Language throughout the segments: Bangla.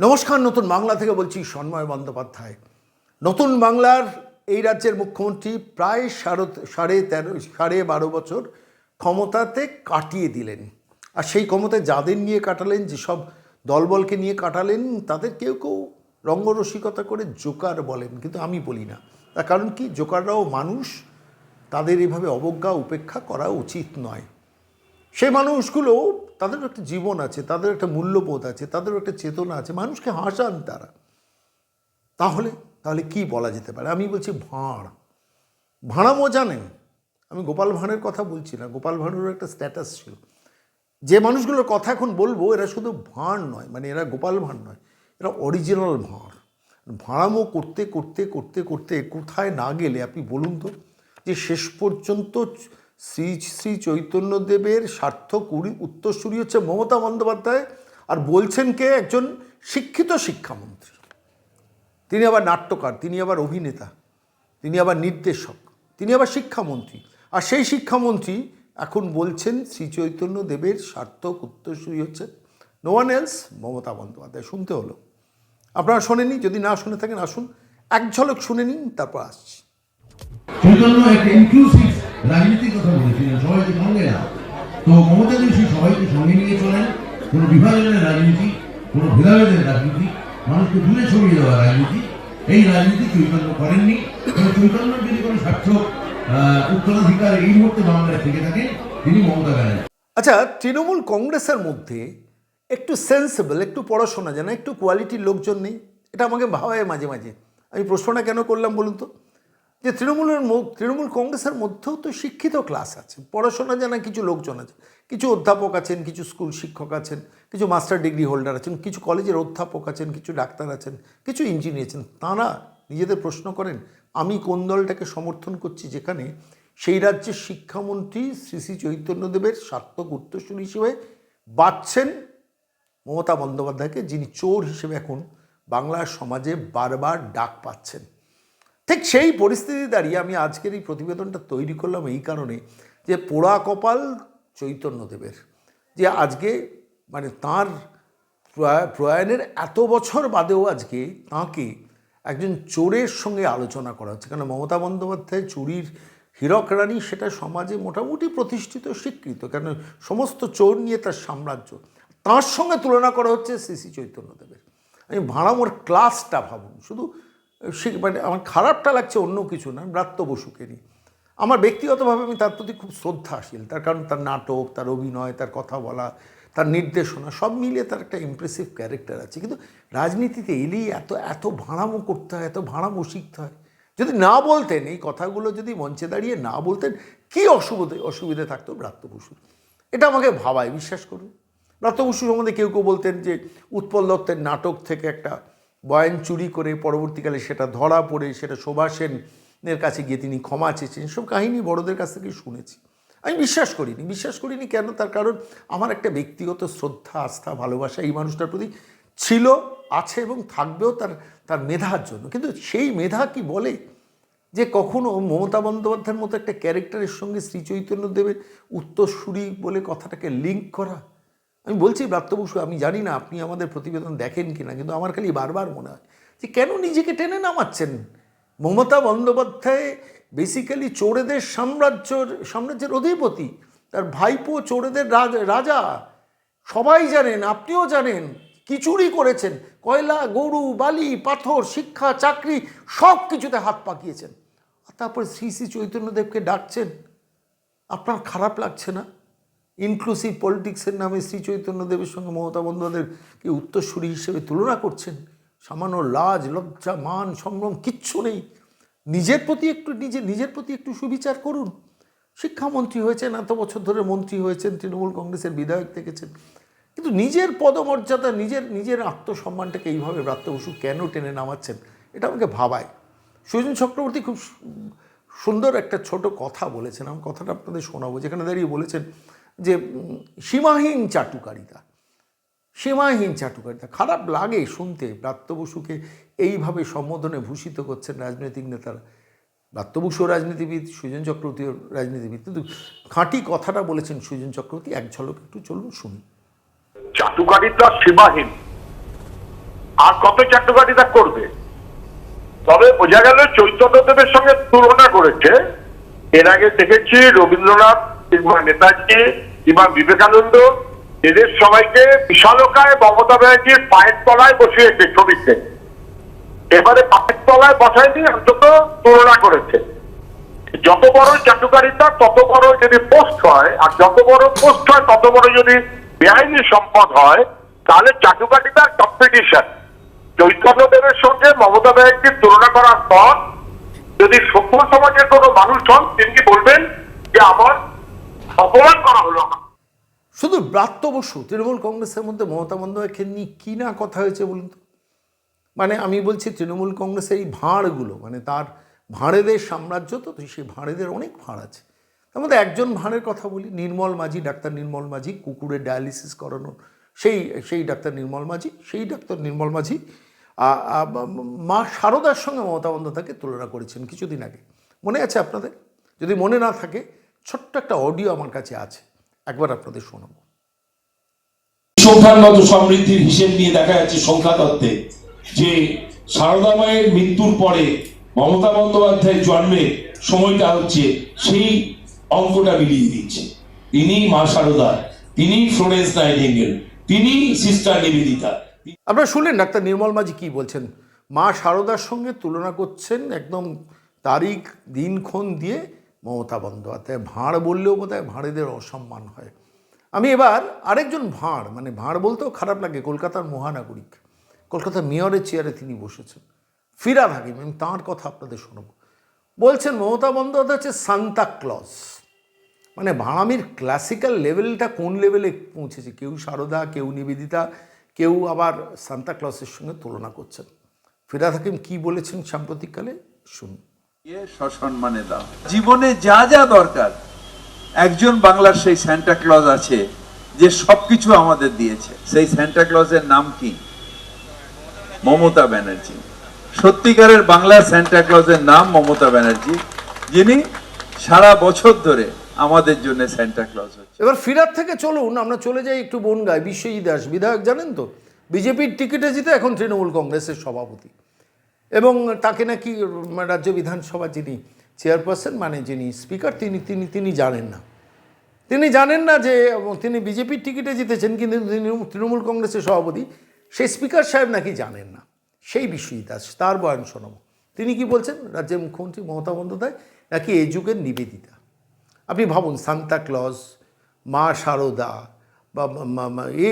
নমস্কার, নতুন বাংলা থেকে বলছি সন্ময় বন্দ্যোপাধ্যায়। নতুন বাংলার এই রাজ্যের মুখ্যমন্ত্রী প্রায় সাড়ে সাড়ে তেরো সাড়ে বারো বছর ক্ষমতাতে কাটিয়ে দিলেন। আর সেই ক্ষমতায় যাদের নিয়ে কাটালেন, যেসব দলবলকে নিয়ে কাটালেন, তাদের কেউ কেউ রঙ্গরসিকতা করে জোকার বলেন, কিন্তু আমি বলি না। তার কারণ কি? জোকাররাও মানুষ, তাদের এভাবে অবজ্ঞা, উপেক্ষা করা উচিত নয়। সেই মানুষগুলো, তাদের একটা জীবন আছে, তাদের একটা মূল্যবোধ আছে, তাদের একটা চেতনা আছে, মানুষকে হাসান তারা। তাহলে তাহলে কি বলা যেতে পারে? আমি বলছি ভাঁড়। ভাঁড়ামো জানেন? আমি গোপাল ভাঁড়ের কথা বলছি না, গোপাল ভাঁড়েরও একটা স্ট্যাটাস ছিল। যে মানুষগুলোর কথা এখন বলব, এরা শুধু ভাঁড় নয় মানে এরা গোপাল ভাঁড় নয়, এরা অরিজিনাল ভাঁড়। ভাঁড়ামো করতে করতে করতে করতে কোথায় না গেলে, আপনি বলুন তো, যে শেষ পর্যন্ত শ্রী শ্রী চৈতন্যদেবের সার্থক উড়ি উত্তরসূরি হচ্ছে মমতা বন্দ্যোপাধ্যায় আর বলছেন কে? একজন শিক্ষিত শিক্ষামন্ত্রী। তিনি আবার নাট্যকার, তিনি আবার অভিনেতা, তিনি আবার নির্দেশক, তিনি আবার শিক্ষামন্ত্রী। আর সেই শিক্ষামন্ত্রী এখন বলছেন শ্রী চৈতন্য দেবের সার্থক উত্তরসূরি হচ্ছে no one else Mamata Bandyopadhyay. শুনতে হলো। আপনারা শোনেনি যদি না শুনে থাকেন, আসুন। এক ঝলক শুনে নিন, তারপর আসছি। ইনক্লুসিভ রাজনীতির কথা বলেছিলেন সবাইকে সঙ্গে না তো মমতা যদি সবাইকে সঙ্গে নিয়ে চলেন। কোনো বিভাজনের রাজনীতি, কোনো ভেদাভেদের রাজনীতি, মানুষকে দূরে ছড়িয়ে দেওয়া রাজনীতি, এই রাজনীতি চৈতন্য করেননি। এবং চৈতন্যের যদি কোনো সার্থক উত্তরাধিকার এই মুহূর্তে বাংলায় থেকে থাকে, তিনি মমতা ব্যানার্জি। আচ্ছা তৃণমূল কংগ্রেসের মধ্যে একটু সেন্সেবল একটু পড়াশোনা জানা, একটু কোয়ালিটির লোকজন নেই। এটা আমাকে ভাবায় মাঝে মাঝে। আমি প্রশ্নটা কেন করলাম বলুন তো? যে তৃণমূলের তৃণমূল কংগ্রেসের মধ্যেও তো শিক্ষিত ক্লাস আছে। পড়াশোনা জানা কিছু লোকজন আছে। কিছু অধ্যাপক আছেন, কিছু স্কুল শিক্ষক আছেন, কিছু মাস্টার ডিগ্রি হোল্ডার আছেন, কিছু কলেজের অধ্যাপক আছেন, কিছু ডাক্তার আছেন, কিছু ইঞ্জিনিয়ার আছেন। তাঁরা নিজেদের প্রশ্ন করেন, আমি কোন দলটাকে সমর্থন করছি যেখানে সেই রাজ্যের শিক্ষামন্ত্রী শ্রী শ্রী চৈতন্যদেবের সার্থক উত্তরসূরি হিসেবে বাঁচছেন? মমতা বন্দ্যোপাধ্যায়কে, যিনি চোর হিসেবে এখন বাংলার সমাজে বারবার ডাক পাচ্ছেন। ঠিক সেই পরিস্থিতি দাঁড়িয়ে আমি আজকের এই প্রতিবেদনটা তৈরি করলাম এই কারণে যে পোড়া কপাল চৈতন্যদেবের। যে আজকে মানে তাঁর প্রয়াণের এত বছর বাদেও আজকে তাঁকে একজন চোরের সঙ্গে আলোচনা করা হচ্ছে। কারণ মমতা বন্দ্যোপাধ্যায় চুরির হীরক রানী সেটা সমাজে মোটামুটি প্রতিষ্ঠিত, স্বীকৃত। কেন সমস্ত চোর নিয়ে তার সাম্রাজ্য, তাঁর সঙ্গে তুলনা করা হচ্ছে শ্রী চৈতন্যদেবের। আমি ভাড়ামোর ক্লাসটা ভাবুন। শুধু সে মানে আমার খারাপটা লাগছে অন্য কিছু না, ব্রাত্য বসুকেরই আমার ব্যক্তিগতভাবে আমি তার প্রতি খুব শ্রদ্ধাশীল। তার কারণ তার নাটক, তার অভিনয়, তার কথা বলা, তার নির্দেশনা, সব মিলিয়ে তার একটা ইমপ্রেসিভ ক্যারেক্টার আছে। কিন্তু রাজনীতিতে এলেই এত এত ভাড়ামো করতে হয়, এত ভাড়ামো শিখতে হয়। যদি না বলতেন, এই কথাগুলো যদি মঞ্চে দাঁড়িয়ে না বলতেন, কী অসুবিধে অসুবিধে থাকতো ব্রাত্য বসুর এটা আমাকে ভাবায়, বিশ্বাস করুন। ব্রাত্য বসু সম্বন্ধে কেউ কেউ বলতেন যে উৎপল দত্তের নাটক থেকে একটা বয়ান চুরি করে পরবর্তীকালে সেটা ধরা পড়ে, সেটা শোভা সেনের কাছে গিয়ে তিনি ক্ষমা চেয়েছেন। সব কাহিনী বড়দের কাছ থেকে শুনেছি। আমি বিশ্বাস করিনি বিশ্বাস করিনি কেন? তার কারণ আমার একটা ব্যক্তিগত শ্রদ্ধা, আস্থা, ভালোবাসা এই মানুষটার প্রতি ছিল, আছে এবং থাকবেও তার তার মেধার জন্য। কিন্তু সেই মেধা কি বলে? যে কখনো মমতা বন্দ্যোপাধ্যায়ের মতো একটা ক্যারেক্টারের সঙ্গে শ্রী চৈতন্যদেবের উত্তরসূরি বলে কথাটাকে লিঙ্ক করা আমি বলছি ব্রাত্য বসু আমি জানি না আপনি আমাদের প্রতিবেদন দেখেন কি না কিন্তু আমার খালি বারবার মনে হয় যে কেন নিজেকে টেনে নামাচ্ছেন? মমতা বন্দ্যোপাধ্যায় বেসিক্যালি চোরেদের সাম্রাজ্যর, সাম্রাজ্যের অধিপতি, তার ভাইপো চোরেদের রাজ- সবাই জানেন, আপনিও জানেন, কি চুরি করেছেন, কয়লা, গরু, বালি, পাথর, শিক্ষা, চাকরি, সব কিছুতে হাত পাকিয়েছেন। তারপর শ্রী শ্রী চৈতন্যদেবকে ডাকছেন। আপনার খারাপ লাগছে না? ইনক্লুসিভ পলিটিক্সের নামে শ্রী চৈতন্যদেবের সঙ্গে মমতা বন্দ্যোপাধ্যায়কে উত্তরসূরি হিসেবে তুলনা করছেন? সামান্য লাজ, লজ্জা, মান, সম্ভ্রম, কিচ্ছু নেই। নিজের প্রতি একটু নিজে নিজের প্রতি একটু সুবিচার করুন। শিক্ষামন্ত্রী হয়েছেন, এত বছর ধরে মন্ত্রী হয়েছেন, তৃণমূল কংগ্রেসের বিধায়ক থেকেছেন। কিন্তু নিজের পদমর্যাদা, নিজের নিজের আত্মসম্মানটাকে এইভাবে ব্রাত্য বসু কেন টেনে নামাচ্ছেন? এটা আমাকে ভাবায়। সুজন চক্রবর্তী খুব সুন্দর একটা ছোট কথা বলেছেন। আমি কথাটা আপনাদের শোনাবো। যেখানে দাঁড়িয়ে বলেছেন যে সীমাহীন চাটুকারিতা সীমাহীন চাটুকারিতা, খারাপ লাগে শুনতে। ব্রাত্য বসুকে এইভাবে সম্বোধনে ভূষিত করছেন রাজনৈতিক নেতারা। ব্রাত্য বসু রাজনীতিবিদ, সুজন চক্রবর্তীও রাজনীতিবিদ, কিন্তু খাঁটি কথাটা বলেছেন সুজন চক্রবর্তী। এক ঝলক একটু চলুন, শুনি। চাটুকারিতা সীমাহীন। আর কত চাটুকারিতা করবে? তবে বোঝা গেল চৈতন্যদেবের সঙ্গে তুলনা করেছে। এর আগে দেখেছি রবীন্দ্রনাথ কিংবা নেতাজি কিংবা বিবেকানন্দ, এদের সবাইকে বিশালকায় মমতা ব্যানার্জির পায়ের তলায় বসিয়েছে ছবিতে। এবারে পায়ের তলায় বসায়নি, অন্তত তুলনা করেছে। যত বড় চাটুকারিতা তত বড় যদি পোস্ট হয়, আর যত বড় পোস্ট হয়, তত বড় যদি বেআইনি সম্পদ হয়, তাহলে চাটুকারিতার কম্পিটিশন চৈতন্যদেবের সঙ্গে মমতা ব্যানার্জির তুলনা করার পর, যদি সভ্য সমাজের কোনো মানুষ হন, তিনি বলবেন যে আমার অপমান করা হলো শুধু ব্রাত্য বসু, তৃণমূল কংগ্রেসের মধ্যে মমতা বন্দ্যোপাধ্যায়কে নিয়ে কী না কথা হয়েছে বলুন তো? মানে আমি বলছি তৃণমূল কংগ্রেসের এই ভাঁড়গুলো মানে তার ভাঁড়েদের সাম্রাজ্য তো সেই ভাঁড়েদের অনেক ভাঁড় আছে। তার মধ্যে একজন ভাঁড়ের কথা বলি, নির্মল মাঝি, ডাক্তার নির্মল মাঝি কুকুরের ডায়ালিসিস করানো সেই সেই ডাক্তার নির্মল মাঝি, সেই ডাক্তার নির্মল মাঝি মা শারদার সঙ্গে মমতা বন্দ্যোপাধ্যায়কে তুলনা করেছেন কিছুদিন আগে। মনে আছে আপনাদের? যদি মনে না থাকে, ছোট্ট একটা অডিও আমার কাছে আছে। একবার আপনাদের শোনাবো। সংখ্যাগত সমৃদ্ধির হিসেব নিয়ে দেখা যাচ্ছে সংখ্যা তত্ত্বে যে সারদা মায়ের মৃত্যুর পরে মমতা বন্দ্যোপাধ্যায়ের জন্মের সময়টা হচ্ছে সেই অঙ্কটা মিলিয়ে দিচ্ছে তিনি মা সারদা তিনি ফ্লোরেন্স নাইটিঙ্গেল তিনি সিস্টার নিবেদিতা। আপনারা শুনলেন ডাক্তার নির্মল মাঝি কি বলছেন? মা শারদার সঙ্গে তুলনা করছেন একদম তারিখ দিনক্ষণ দিয়ে মমতা বন্দ্যোপাধ্যায়, ভাঁড় বললেও বোধহয় ভাঁড়েদের অসম্মান হয়। আমি এবার আরেকজন ভাঁড় মানে ভাঁড় বলতেও খারাপ লাগে, কলকাতার মহানাগরিক। কলকাতার মেয়রের চেয়ারে তিনি বসেছেন। ফিরাদ হাকিম আমি তাঁর কথা আপনাদের শোনাবো। বলছেন, মমতা বন্দ্যোপাধ্যায় হচ্ছে সান্তা ক্লজ। মানে ভাঁড়ামির ক্লাসিক্যাল লেভেলটা কোন লেভেলে পৌঁছেছে? কেউ সারদা, কেউ নিবেদিতা, কেউ আবার সান্তা ক্লসের সঙ্গে তুলনা করছেন। ফিরাদ হাকিম কী বলেছেন সাম্প্রতিককালে? শুনুন। জীবনে যা যা দরকার, একজন বাংলার সেই স্যান্টা ক্লজ আছে যে সবকিছু আমাদের দিয়েছে। সেই স্যান্টা ক্লজের নাম কি? মমতা ব্যানার্জি। সত্যিকারের বাংলার স্যান্টা ক্লজের নাম মমতা ব্যানার্জি, যিনি সারা বছর ধরে আমাদের জন্য স্যান্টা ক্লজ হচ্ছে এবার ফিরার থেকে চলুন, আমরা চলে যাই একটু বনগায়। বিশ্বজিৎ দাস, বিধায়ক জানেন তো? বিজেপির টিকিটে জিতে এখন তৃণমূল কংগ্রেসের সভাপতি। এবং তাকে নাকি রাজ্য বিধানসভা যিনি চেয়ারপারসন মানে যিনি স্পিকার, তিনি তিনি তিনি জানেন না। তিনি জানেন না যে তিনি বিজেপির টিকিটে জিতেছেন, কিন্তু তিনি তৃণমূল কংগ্রেসের সভাপতি সেই স্পিকার সাহেব নাকি জানেন না। সেই বিশ্বজিৎ দাস তার বয়ান শোনাব। তিনি কি বলছেন? রাজ্যের মুখ্যমন্ত্রী মমতা বন্দ্যোপাধ্যায় নাকি এই যুগের নিবেদিতা। আপনি ভাবুন, সান্তা ক্লজ, মা শারদা বা এ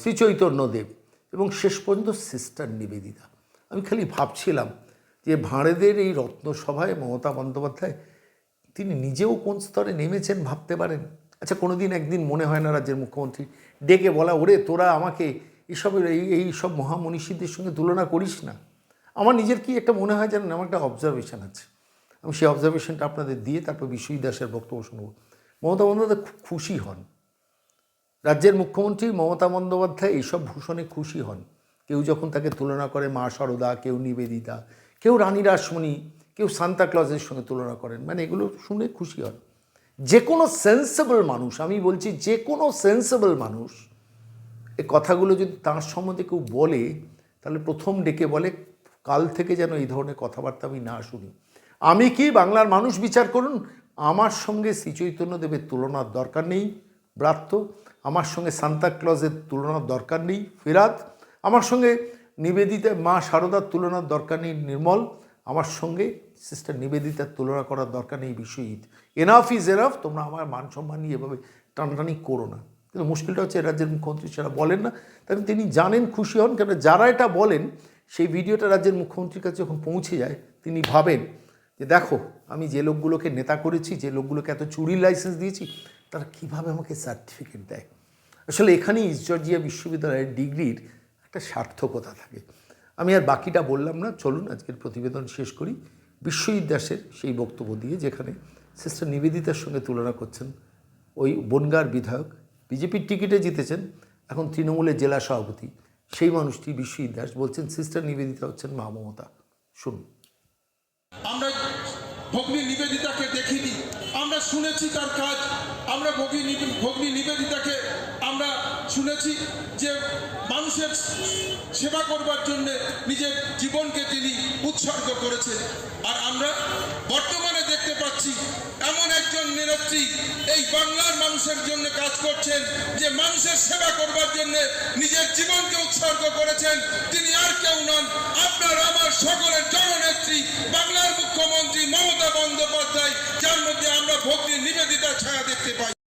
শ্রীচৈতন্যদেব এবং শেষ পর্যন্ত সিস্টার নিবেদিতা। আমি খালি ভাবছিলাম যে ভাঁড়েদের এই রত্নসভায় মমতা বন্দ্যোপাধ্যায় তিনি নিজেও কোন স্তরে নেমেছেন ভাবতে পারেন? আচ্ছা কোনো দিন একদিন মনে হয় না রাজ্যের মুখ্যমন্ত্রী ডেকে বলা, ওরে, তোরা আমাকে এইসবের এই এই সব মহামনীষীদের সঙ্গে তুলনা করিস না। আমার নিজের কি একটা মনে হয় জানেন, আমার একটা অবজারভেশন আছে। আমি সেই অবজারভেশনটা আপনাদের দিয়ে তারপর বিশ্বজিৎ দাসের বক্তব্য শুনব। মমতা বন্দ্যোপাধ্যায় খুব খুশি হন। রাজ্যের মুখ্যমন্ত্রী মমতা বন্দ্যোপাধ্যায় এইসব ভূষণে খুশি হন। কেউ যখন তাকে তুলনা করে মা শারদা কেউ নিবেদিতা, কেউ রানী রাসমণি, কেউ সান্তা ক্লজের সঙ্গে তুলনা করেন মানে এগুলো শুনে খুশি হন। যে কোনো সেন্সেবল মানুষ, আমি বলছি যে কোনো সেন্সেবল মানুষ এই কথাগুলো যদি তার সম্বন্ধে কেউ বলে, তাহলে প্রথম ডেকে বলে, কাল থেকে যেন এই ধরনের কথাবার্তা আমি না শুনি। আমি কি বাংলার মানুষ, বিচার করুন, আমার সঙ্গে শ্রীচৈতন্যদেবের তুলনার দরকার নেই, ব্রাত্য, আমার সঙ্গে সান্তা ক্লজের তুলনার দরকার নেই, ফেরাত আমার সঙ্গে নিবেদিতা, মা শারদার তুলনার দরকার নেই নির্মল। আমার সঙ্গে সিস্টার নিবেদিতার তুলনা করার দরকার নেই বিশ্বজিৎ। এনাফ ইজ এনাফ তোমরা আমার মান সম্মান নিয়ে এভাবে টানটানি করো না। কিন্তু মুশকিলটা হচ্ছে রাজ্যের মুখ্যমন্ত্রী সেটা বলেন না তাহলে তিনি জানেন খুশি হন কেন যারা এটা বলেন, সেই ভিডিওটা রাজ্যের মুখ্যমন্ত্রীর কাছে যখন পৌঁছে যায়, তিনি ভাবেন যে দেখো, আমি যে লোকগুলোকে নেতা করেছি, যে লোকগুলোকে এত চুরির লাইসেন্স দিয়েছি, তারা কীভাবে আমাকে সার্টিফিকেট দেয়? আসলে এখানেই জর্জিয়া বিশ্ববিদ্যালয়ের ডিগ্রির একটা সার্থকতা থাকে। আমি আর বাকিটা বললাম না, চলুন আজকের প্রতিবেদন শেষ করি। বিশ্বজিৎ দাসের সেই বক্তব্য দিয়ে, যেখানে সিস্টার নিবেদিতার সঙ্গে তুলনা করছেন ওই বনগার বিধায়ক। বিজেপির টিকিটে জিতেছেন এখন তৃণমূলের জেলা সভাপতি। সেই মানুষটি বিশ্বজিৎ দাস বলছেন, সিস্টার নিবেদিতা হচ্ছেন মা মমতা। শুনুন। আমরা ভগ্নী নিবেদিতাকে দেখিনি। আমরা শুনেছি তার কাজ। আমরা ভগ্নী ভগ্নী নিবেদিতাকে আমরা শুনেছি যে মানুষের সেবা করবার জন্য নিজের জীবনকে তিনি উৎসর্গ করেছেন। আর আমরা বর্তমানে দেখতে পাচ্ছি এমন একজন নেত্রী এই বাংলার মানুষের জন্য কাজ করছেন, যে মানুষের সেবা করবার জন্য নিজের জীবনকে উৎসর্গ করেছেন। তিনি আর কেউ নন। আপনার, আমার সকলের ছায়া দেখতে পাই।